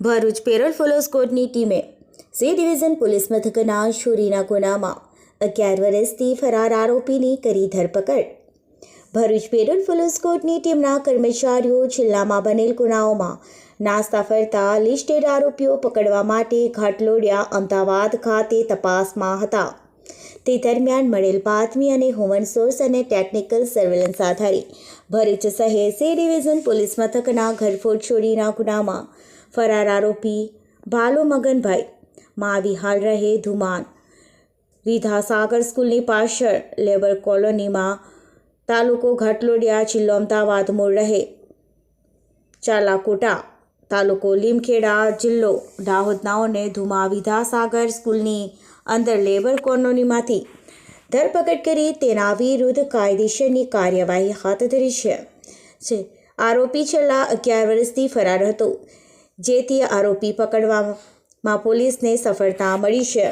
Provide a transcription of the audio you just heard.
Bharuch parole ફોલોસ કોર્ટની ટીમે C division police મથકના ચોરીના ગુનામાં અગિયાર વર્ષથી ફરાર આરોપીની કરી ધરપકડ. ભરૂચ પેરોલ ફોલોસ કોર્ટની ટીમના કર્મચારીઓ જિલ્લામાં બનેલ ગુનાઓમાં નાસ્તા ફરતા લિસ્ટેડ આરોપીઓ પકડવા માટે ઘાટલોડિયા અમદાવાદ ખાતે તપાસમાં હતા. તે દરમિયાન મળેલ બાતમી અને હ્યુમન સોર્સ અને ટેકનિકલ સર્વેલન્સ આધારે ભરૂચ શહેર સી ડિવિઝન પોલીસ મથકના ઘરફોડ ચોરીના ગુનામાં ફરાર આરોપી ભાલુ મગનભાઈ. માવી હાલ રહે ધુમાન. વિધાસાગર સ્કૂલની પાછળ લેબર કોલોનીમાં તાલુકો ઘાટલોડિયા, જિલ્લો અમદાવાદ મૂળ રહે. ચાલાકોટા તાલુકો લીમખેડા જિલ્લો દાહોદનાઓને ધુમા વિધાસાગર સ્કૂલની અંદર લેબર કોલોનીમાંથી ધરપકડ કરી તેના વિરુદ્ધ કાયદેસરની કાર્યવાહી હાથ ધરી છે. છે આરોપી છેલ્લા અગિયાર વર્ષથી ફરાર હતો. જેથી આરોપી પકડવામાં પોલીસને સફળતા મળી છે.